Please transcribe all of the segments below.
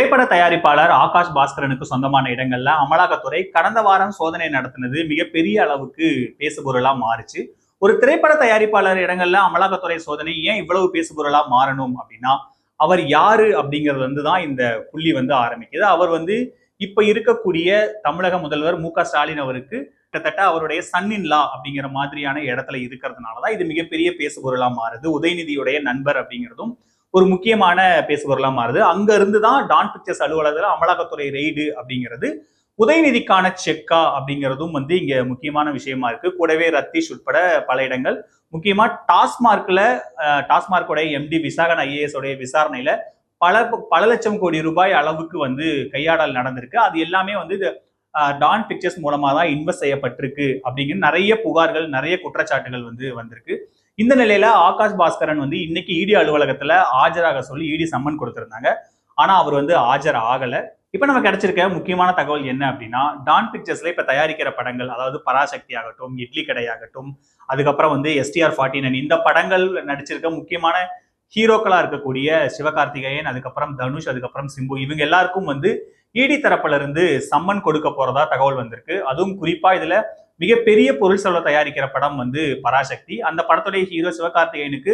திரைப்பட தயாரிப்பாளர் ஆகாஷ் பாஸ்கரனுக்கு சொந்தமான இடங்கள்ல அமலாக்கத்துறை கடந்த வாரம் சோதனை நடத்தினது. மிகப்பெரிய அளவுக்கு பேசுபொருளா மாறுச்சு. ஒரு திரைப்பட தயாரிப்பாளர் இடங்கள்ல அமலாக்கத்துறை சோதனை ஏன் இவ்வளவு பேசுபொருளா மாறணும் அப்படின்னா அவர் யாரு அப்படிங்கிறது வந்து தான் இந்த புள்ளி வந்து ஆரம்பிக்குது. அவர் வந்து இப்ப இருக்கக்கூடிய தமிழக முதல்வர் மு ஸ்டாலின் அவருக்கு கிட்டத்தட்ட அவருடைய சன்னின் லா அப்படிங்கிற மாதிரியான இடத்துல இருக்கிறதுனாலதான் இது மிகப்பெரிய பேசுபொருளா மாறுது. உதயநிதியுடைய நண்பர் அப்படிங்கிறதும் ஒரு முக்கியமான பேசுபொருளா மாறுது. அங்க இருந்து தான் டான் பிக்சர்ஸ் அலுவலகத்தில் அமலாக்கத்துறை ரெய்டு அப்படிங்கிறது உதயநிதிக்கான செக்கா அப்படிங்கிறதும் வந்து இங்க முக்கியமான விஷயமா இருக்கு. கூடவே ரத்தீஷ் உட்பட பல இடங்கள். முக்கியமா டாஸ்மார்க்ல டாஸ்மார்க்கோடைய எம்டி விசாகன் ஐஏஎஸ் உடைய விசாரணையில பல பல லட்சம் கோடி ரூபாய் அளவுக்கு வந்து கையாடல் நடந்திருக்கு. அது எல்லாமே வந்து இது டான் பிக்சர்ஸ் மூலமா தான் இன்வெஸ்ட் செய்யப்பட்டிருக்கு அப்படிங்கிற நிறைய புகார்கள் நிறைய குற்றச்சாட்டுகள் வந்து வந்திருக்கு. இந்த நிலையில ஆகாஷ் பாஸ்கரன் வந்து இன்னைக்கு இடி அலுவலகத்துல ஆஜராக சொல்லி இடி சம்மன் கொடுத்திருந்தாங்க. ஆனா அவர் வந்து ஆஜர் ஆகல. இப்ப நம்ம கிடைச்சிருக்க முக்கியமான தகவல் என்ன அப்படின்னா டான் பிக்சர்ஸ்ல இப்ப தயாரிக்கிற படங்கள் அதாவது பராசக்தி ஆகட்டும் இட்லி கடை ஆகட்டும் அதுக்கப்புறம் வந்து எஸ்டிஆர் ஃபார்ட்டி நைன் இந்த படங்கள் நடிச்சிருக்க முக்கியமான ஹீரோக்களா இருக்கக்கூடிய சிவகார்த்திகேயன் அதுக்கப்புறம் தனுஷ் அதுக்கப்புறம் சிம்பு இவங்க எல்லாருக்கும் வந்து இடி தரப்புல இருந்து சம்மன் கொடுக்க போறதா தகவல் வந்திருக்கு. அதுவும் குறிப்பா இதுல மிகப்பெரிய பொருள் செலவு தயாரிக்கிற படம் வந்து பராசக்தி. அந்த படத்துடைய ஹீரோ சிவகார்த்திகேயனுக்கு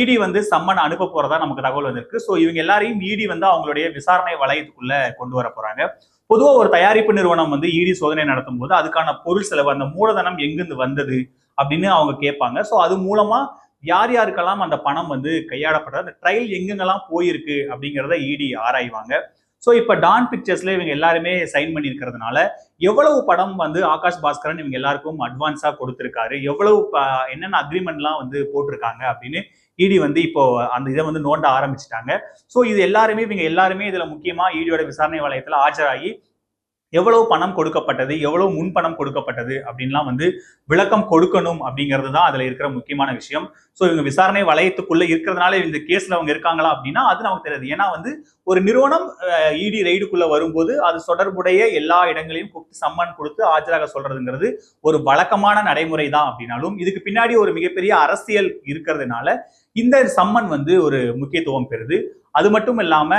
இடி வந்து சம்மன் அனுப்ப போறதா நமக்கு தகவல் வந்திருக்கு. ஸோ இவங்க எல்லாரையும் இடி வந்து அவங்களுடைய விசாரணை வளையத்துக்குள்ள கொண்டு வர போறாங்க. பொதுவாக ஒரு தயாரிப்பு நிறுவனம் வந்து இடி சோதனை நடத்தும் போது அதுக்கான பொருள் செலவு அந்த மூலதனம் எங்கிருந்து வந்தது அப்படின்னு அவங்க கேட்பாங்க. ஸோ அது மூலமா யார் யாருக்கெல்லாம் அந்த பணம் வந்து கையாடப்படுறது அந்த ட்ரையல் எங்கெங்கெல்லாம் போயிருக்கு அப்படிங்கிறத இடி ஆராய்வாங்க. ஸோ இப்போ டான் பிக்சர்ஸில் இவங்க எல்லாருமே சைன் பண்ணியிருக்கிறதுனால எவ்வளவு படம் வந்து ஆகாஷ் பாஸ்கரன் இவங்க எல்லாருக்கும் அட்வான்ஸாக கொடுத்துருக்காரு? எவ்வளவு என்னென்ன அக்ரிமெண்ட்லாம் வந்து போட்டிருக்காங்க அப்படின்னு இடி வந்து இப்போ அந்த இதை வந்து நோண்ட ஆரம்பிச்சிட்டாங்க. ஸோ இது எல்லாருமே இவங்க எல்லாருமே இதில் முக்கியமாக இடியோட விசாரணை வளையத்தில் ஆஜராகி எவ்வளவு பணம் கொடுக்கப்பட்டது எவ்வளவு முன்பணம் கொடுக்கப்பட்டது அப்படின்லாம் வந்து விளக்கம் கொடுக்கணும் அப்படிங்கிறது தான் அதில் இருக்கிற முக்கியமான விஷயம். ஸோ இவங்க விசாரணை வளையத்துக்குள்ளே இருக்கிறதுனால இந்த கேஸில் அவங்க இருக்காங்களா அப்படின்னா அது நமக்கு தெரியாது. ஏன்னா வந்து ஒரு நிறுவனம் இடி ரைடுக்குள்ளே வரும்போது அது தொடர்புடைய எல்லா இடங்களையும் கூப்பிட்டு சம்மன் கொடுத்து ஆஜராக சொல்றதுங்கிறது ஒரு வழக்கமான நடைமுறை தான் அப்படின்னாலும் இதுக்கு பின்னாடி ஒரு மிகப்பெரிய அரசியல் இருக்கிறதுனால இந்த சம்மன் வந்து ஒரு முக்கியத்துவம் பெறுது. அது மட்டும் இல்லாம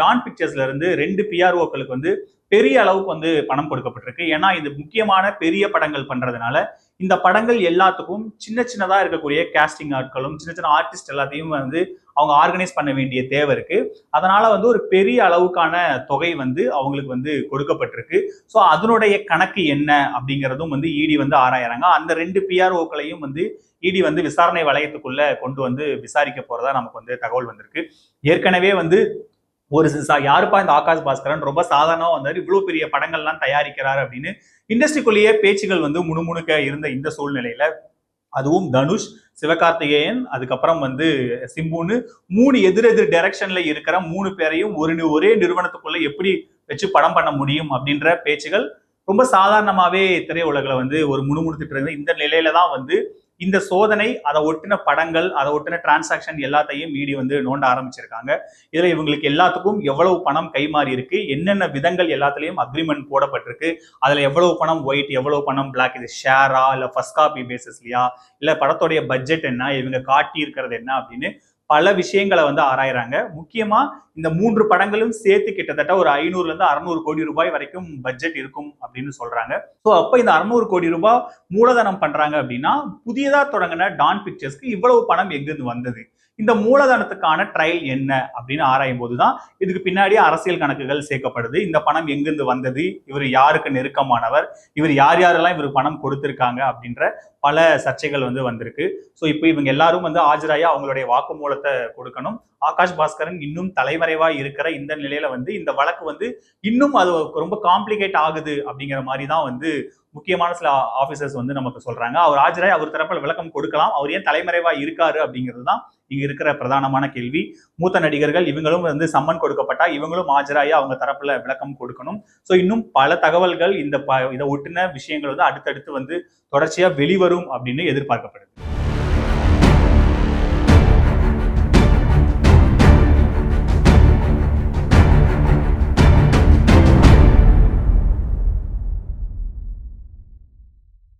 டான் பிக்சர்ஸ்ல இருந்து ரெண்டு பிஆர்ஓக்களுக்கு வந்து பெரிய அளவுக்கு வந்து பணம் கொடுக்கப்பட்டிருக்கு. ஏன்னா இது முக்கியமான பெரிய படங்கள் பண்றதுனால இந்த படங்கள் எல்லாத்துக்கும் சின்ன சின்னதாக இருக்கக்கூடிய கேஸ்டிங் ஆட்களும் சின்ன சின்ன ஆர்டிஸ்ட் எல்லாத்தையும் வந்து அவங்க ஆர்கனைஸ் பண்ண வேண்டிய தேவை இருக்கு. அதனால வந்து ஒரு பெரிய அளவுக்கான தொகை வந்து அவங்களுக்கு வந்து கொடுக்கப்பட்டிருக்கு. ஸோ அதனுடைய கணக்கு என்ன அப்படிங்கிறதும் வந்து இடி வந்து ஆராயறாங்க. அந்த ரெண்டு பிஆர்ஓக்களையும் வந்து இடி வந்து விசாரணை வளையத்துக்குள்ள கொண்டு வந்து விசாரிக்க போறதா நமக்கு வந்து தகவல் வந்திருக்கு. ஏற்கனவே வந்து ஒரு யாருப்பா இந்த ஆகாஷ் பாஸ்கரன்? ரொம்ப சாதாரணமாக வந்தார். இவ்வளோ பெரிய படங்கள்லாம் தயாரிக்கிறாரு அப்படின்னு இண்டஸ்ட்ரிக்குள்ளேயே பேச்சுகள் வந்து முணுமுணுக்க இருந்த இந்த சூழ்நிலையில அதுவும் தனுஷ் சிவகார்த்திகேயன் அதுக்கப்புறம் வந்து சிம்புன்னு மூணு எதிரெதிர் டைரக்ஷன்ல இருக்கிற மூணு பேரையும் ஒரு ஒரே நிறுவனத்துக்குள்ள எப்படி வச்சு படம் பண்ண முடியும் அப்படின்ற பேச்சுகள் ரொம்ப சாதாரணமாகவே திரையுலகில் வந்து ஒரு முணுமுணுத்துட்டு இருந்தது. இந்த நிலையில தான் வந்து இந்த சோதனை அதை ஒட்டின படங்கள் அதை ஒட்டின டிரான்சாக்ஷன் எல்லாத்தையும் மீடி வந்து நோண்ட ஆரம்பிச்சிருக்காங்க. இதுல இவங்களுக்கு எல்லாத்துக்கும் எவ்வளவு பணம் கைமாறி இருக்கு என்னென்ன விதங்கள் எல்லாத்துலயும் அக்ரிமெண்ட் போடப்பட்டிருக்கு அதுல எவ்வளவு பணம் ஒயிட் எவ்வளவு பணம் பிளாக் இது ஷேரா இல்ல ஃபர்ஸ்ட் காப்பி பேசிஸ்லயா இல்ல படத்தோடைய பட்ஜெட் என்ன இவங்க காட்டி இருக்கிறது என்ன அப்படின்னு பல விஷயங்களை வந்து ஆராயிறாங்க. முக்கியமா இந்த மூன்று படங்களும் சேர்த்து கிட்டத்தட்ட ஒரு ஐநூறுல இருந்து அறுநூறு கோடி ரூபாய் வரைக்கும் பட்ஜெட் இருக்கும் அப்படின்னு சொல்றாங்க. ஸோ அப்ப இந்த அறுநூறு கோடி ரூபாய் மூலதனம் பண்றாங்க அப்படின்னா புதியதா தொடங்கின டான் பிக்சர்ஸ்க்கு இவ்வளவு பணம் எங்கிருந்து வந்தது? இந்த மூலதனத்துக்கான ட்ரையல் என்ன? அப்படின்னு ஆராயும் போதுதான் இதுக்கு பின்னாடி அரசியல் கணக்குகள் சேர்க்கப்படுது. இந்த பணம் எங்கிருந்து வந்தது? இவர் யாருக்கு நெருக்கமானவர்? இவர் யார் யாரெல்லாம் இவருக்கு பணம் கொடுத்திருக்காங்க? அப்படின்ற பல சர்ச்சைகள் வந்து வந்திருக்கு. ஸோ இப்போ இவங்க எல்லாரும் வந்து ஆஜராகி அவங்களுடைய வாக்குமூலத்தை கொடுக்கணும். ஆகாஷ் பாஸ்கரன் இன்னும் தலைமறைவா இருக்கிற இந்த நிலையில வந்து இந்த வழக்கு வந்து இன்னும் அது ரொம்ப காம்ப்ளிகேட் ஆகுது அப்படிங்கிற மாதிரி தான் வந்து முக்கியமான சில ஆபீசர்ஸ் வந்து நமக்கு சொல்றாங்க. அவர் ஆஜராகி அவர் தரப்பில் விளக்கம் கொடுக்கலாம். அவர் ஏன் தலைமறைவா இருக்காரு அப்படிங்கிறது தான் இங்க இருக்கிற பிரதானமான கேள்வி. மூத்த நடிகர்கள் இவங்களும் வந்து சம்மன் கொடுக்கப்பட்டா இவங்களும் ஆஜராகி அவங்க தரப்புல விளக்கம் கொடுக்கணும். ஸோ இன்னும் பல தகவல்கள் இந்த ப இதை ஒட்டின விஷயங்கள் வந்து அடுத்தடுத்து வந்து தொடர்ச்சியா வெளிவரும் அப்படின்னு எதிர்பார்க்கப்படுது.